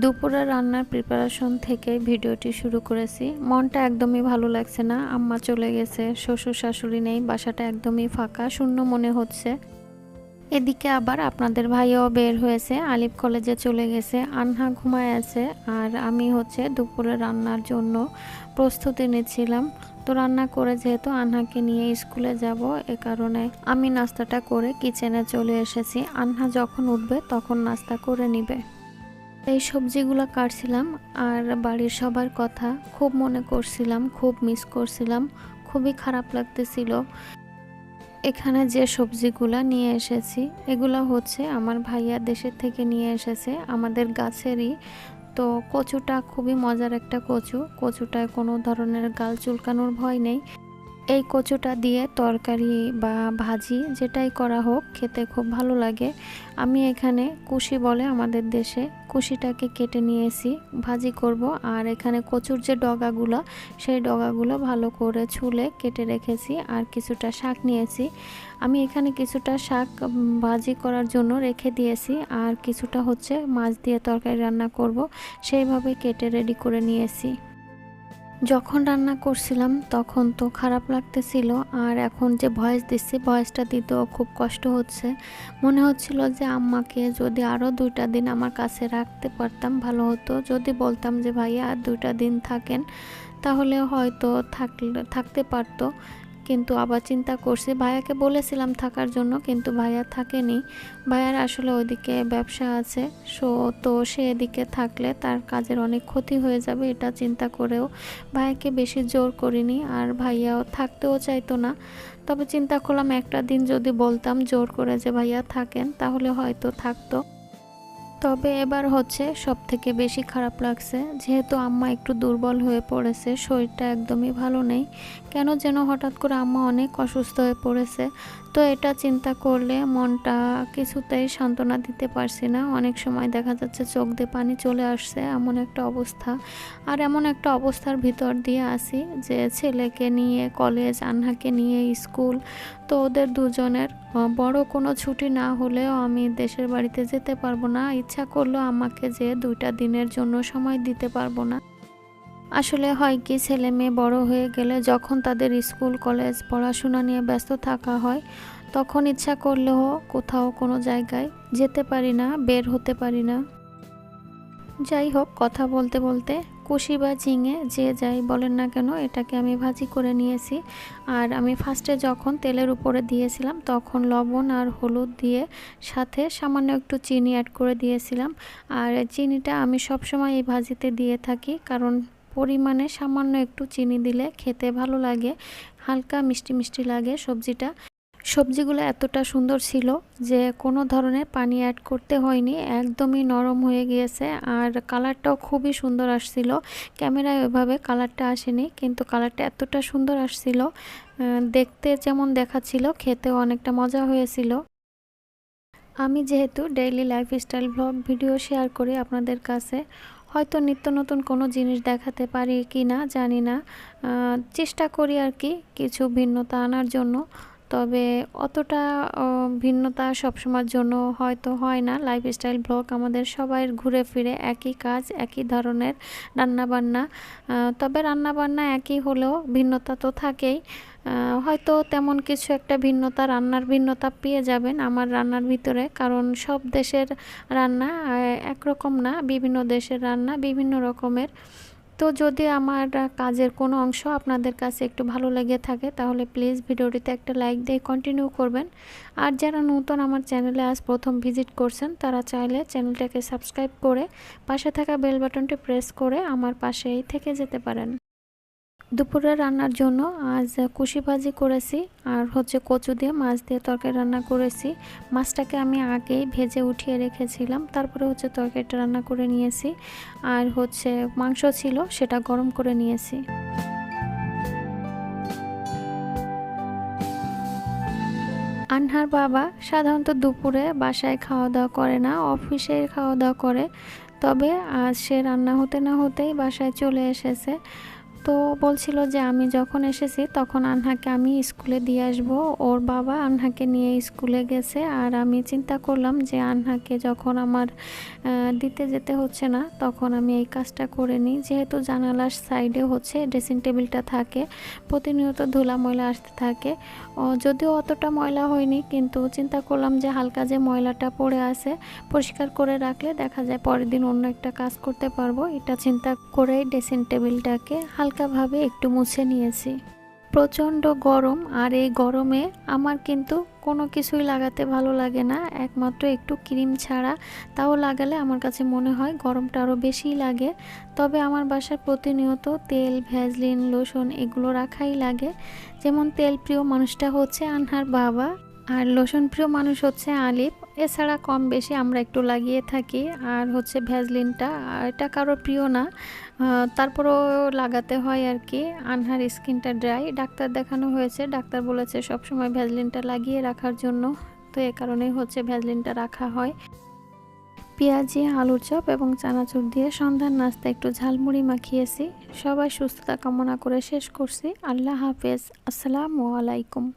দুপুরে রান্নার প্রিপারেশন থেকে ভিডিওটি শুরু করেছি। মনটা একদমই ভালো লাগছে না। আম্মা চলে গেছে। শ্বশুর শাশুড়ি নেই। বাসাটা একদমই ফাঁকা, শূন্য মনে হচ্ছে। এদিকে আবার আপনাদের ভাইও বের হয়েছে। আলিফ কলেজে চলে গেছে। আনহা ঘুমায় আছে। আর আমি হচ্ছে দুপুরে রান্নার জন্য প্রস্তুতি নিচ্ছিলাম। তো রান্না করে যেহেতু আনহাকে নিয়ে স্কুলে যাব, এ কারণে আমি নাস্তাটা করে কিচেনে চলে এসেছি। আনহা যখন উঠবে তখন নাস্তা করে নিবে। এই সবজিগুলো কাটছিলাম আর বাড়ির সবার কথা খুব মনে করছিলাম, খুব মিস করছিলাম, খুবই খারাপ লাগতেছিল। এখানে যে সবজিগুলা নিয়ে এসেছি, এগুলো হচ্ছে আমার ভাইয়া দেশের থেকে নিয়ে এসেছে, আমাদের গাছেরই। তো কচুটা খুবই মজার একটা কচু, কচুটায় কোনো ধরনের গাল চুলকানোর ভয় নেই। এই কচুটা দিয়ে তরকারি বা ভাজি যেটাই করা হোক, খেতে খুব ভালো লাগে। আমি এখানে কুশি বলে আমাদের দেশে কুশিটাকে কেটে নিয়েছি, ভাজি করব। আর এখানে কচুর যে ডগাগুলো, সেই ডগাগুলো ভালো করে ছুলে কেটে রেখেছি আর কিছুটা শাক নিয়েছি। আমি এখানে কিছুটা শাক ভাজি করার জন্য রেখে দিয়েছি। আর কিছুটা হচ্ছে মাছ দিয়ে তরকারি রান্না করব, সেইভাবে কেটে রেডি করে নিয়েছি। যখন রান্না করছিলাম, তখন তো খারাপ লাগতেছিল আর এখন যে ভয়েস দিচ্ছি, ভয়েসটা দিতেও খুব কষ্ট হচ্ছে। মনে হচ্ছিল যে আম্মাকে যদি আরও দুইটা দিন আমার কাছে রাখতে পারতাম, ভালো হতো। যদি বলতাম যে, ভাইয়া আর দুইটা দিন থাকেন, তাহলে হয়তো থাকলে, থাকতে পারতো। কিন্তু আবার চিন্তা করছি, ভাইয়াকে বলেছিলাম থাকার জন্য, কিন্তু ভাইয়া থাকেনি। ভাইয়ার আসলে ওইদিকে ব্যবসা আছে, সো তো সে এদিকে থাকলে তার কাজের অনেক ক্ষতি হয়ে যাবে, এটা চিন্তা করেও ভাইয়াকে বেশি জোর করিনি, আর ভাইয়াও থাকতেও চাইতো না। তবে চিন্তা করলাম একটা দিন যদি বলতাম জোর করে যে ভাইয়া থাকেন, তাহলে হয়তো থাকতো। তবে এবার হচ্ছে সব থেকে বেশি খারাপ লাগছে, যেহেতু আম্মা একটু দুর্বল হয়ে পড়েছে, শরীরটা একদমই ভালো নেই। কেন যেন হঠাৎ করে আম্মা অনেক অসুস্থ হয়ে পড়েছে। তো এটা চিন্তা করলে মনটা কিছুতেই সান্ত্বনা দিতে পারছি না। অনেক সময় দেখা যাচ্ছে চোখ দিয়ে পানি চলে আসছে, এমন একটা অবস্থা। আর এমন একটা অবস্থার ভিতর দিয়ে আসি যে ছেলেকে নিয়ে, কলেজ, আনহাকে নিয়ে, স্কুল, তো ওদের দুজনের বড় কোনো ছুটি না হলেও আমি দেশের বাড়িতে যেতে পারব না। ইচ্ছা করল আমাকে যে দুইটা দিনের জন্য সময় দিতে পারব না। আসলে হয় কি, ছেলে মেয়ে বড় হয়ে গেলে যখন তাদের স্কুল, কলেজ, পড়াশোনা নিয়ে ব্যস্ত থাকা হয়, তখন ইচ্ছা করলেও কোথাও কোনো জায়গায় যেতে পারি না, বের হতে পারি না। যাই হোক, কথা বলতে বলতে কুশি বা ঝিঙে, যে যাই বলেন না কেন, এটাকে আমি ভাজি করে নিয়েছি। আর আমি ফার্স্টে যখন তেলের উপরে দিয়েছিলাম, তখন লবণ আর হলুদ দিয়ে সাথে সামান্য একটু চিনি অ্যাড করে দিয়েছিলাম। আর চিনিটা আমি সবসময় এই ভাজিতে দিয়ে থাকি, কারণ পরিমাণে সামান্য একটু চিনি দিলে খেতে ভালো লাগে, হালকা মিষ্টি মিষ্টি লাগে সবজিটা। সবজিগুলো এতটা সুন্দর ছিল যে কোনো ধরনের পানি অ্যাড করতে হয়নি, একদমই নরম হয়ে গিয়েছে। আর কালারটাও খুবই সুন্দর আসছিল। ক্যামেরায় ওইভাবে কালারটা আসেনি, কিন্তু কালারটা এতটা সুন্দর আসছিল দেখতে যেমন দেখাচ্ছিল, খেতেও অনেকটা মজা হয়েছিল। আমি যেহেতু daily lifestyle blog video share করি আপনাদের কাছে, হয়তো নিত্য নতুন কোনো জিনিস দেখাতে পারি কি না জানি না। চেষ্টা করি আর কি কিছু ভিন্নতা আনার জন্য। তবে অতটা ভিন্নতা সবসময়ের জন্য হয়তো হয় না। লাইফস্টাইল ব্লগ আমাদের সবাই ঘুরে ফিরে একই কাজ, একই ধরনের রান্নাবান্না তবে রান্নাবান্না একই হলেও ভিন্নতা তো থাকেই। হয়তো তেমন কিছু একটা ভিন্নতা, রান্নার ভিন্নতা পেয়ে যাবেন আমার রান্নার ভিতরে, কারণ সব দেশের রান্না একরকম না। বিভিন্ন দেশের রান্না বিভিন্ন রকমের। তো যদি আমার কাজের কোনো অংশ আপনাদের কাছে একটু ভালো লেগে থাকে, তাহলে প্লিজ ভিডিওটিতে একটা লাইক দিয়ে কন্টিনিউ করবেন। আর যারা নতুন আমার চ্যানেলে আজ প্রথম ভিজিট করছেন, তারা চাইলে চ্যানেলটাকে সাবস্ক্রাইব করে পাশে থাকা বেল বাটনটি প্রেস করে আমার পাশেই থেকে যেতে পারেন। দুপুরে রান্নার জন্য আজ কুশি ভাজি করেছি আর হচ্ছে কচু দিয়ে মাছ দিয়ে তরকারি রান্না করেছি। মাছটাকে আমি আগেই ভেজে উঠিয়ে রেখেছিলাম, তারপরে হচ্ছে তরকারিটা রান্না করে নিয়েছি আর হচ্ছে মাংস ছিল সেটা গরম করে নিয়েছি। আনহার বাবা সাধারণত দুপুরে বাসায় খাওয়া দাওয়া করে না, অফিসে খাওয়া দাওয়া করে, তবে আজ সে রান্না হতে না হতেই বাসায় চলে এসেছে। তো বলছিল যে আমি যখন এসেছি তখন আনহাকে আমি স্কুলে দিয়ে আসব। ওর বাবা আনহাকে নিয়ে স্কুলে গেছে আর আমি চিন্তা করলাম যে আনহাকে যখন আমার দিতে যেতে হচ্ছে না তখন আমি এই কাজটা করে নিই। যেহেতু জানালার সাইডে হচ্ছে, ড্রেসিং টেবিলটা থাকে, প্রতিনিয়ত ধুলা ময়লা আসতে থাকে। যদিও অতটা ময়লা হয়নি কিন্তু চিন্তা করলাম যে হালকা যে ময়লাটা পড়ে আছে পরিষ্কার করে রাখলে দেখা যায় পরের দিন অন্য একটা কাজ করতে পারব। এটা চিন্তা করেই ড্রেসিং টেবিলটাকে হালকাভাবে একটু মুছে নিয়েছি। প্রচণ্ড গরম আর এই গরমে আমার কিন্তু কোনো কিছুই লাগাতে ভালো লাগে না। একমাত্র একটু ক্রিম ছাড়া তাও লাগালে আমার কাছে মনে হয় গরমটা আরও বেশিই লাগে। তবে আমার বাসায় প্রতিনিয়ত তেল, ভ্যাজলিন, লোশন এগুলো রাখাই লাগে। যেমন তেল প্রিয় মানুষটা হচ্ছে আনহার বাবা আর লোশন প্রিয় মানুষ হচ্ছে আলিফ। এছাড়া কম বেশি আমরা একটু লাগিয়ে থাকি। আর হচ্ছে ভ্যাজলিনটা এটা কারও প্রিয় না। তারপরেও লাগাতে হয় আর কি। আনহার স্কিনটা ড্রাই। ডাক্তার দেখানো হয়েছে। ডাক্তার বলেছে সবসময় ভ্যাজলিনটা লাগিয়ে রাখার জন্য। তো এ কারণেই হচ্ছে ভ্যাজলিনটা রাখা হয়। পেঁয়াজি, আলুর চপ এবং চানাচুর দিয়ে সন্ধ্যার নাস্তা একটু ঝালমুড়ি মাখিয়েছি। সবাই সুস্থতা কামনা করে শেষ করছি। আল্লাহ হাফেজ। আসসালামু আলাইকুম।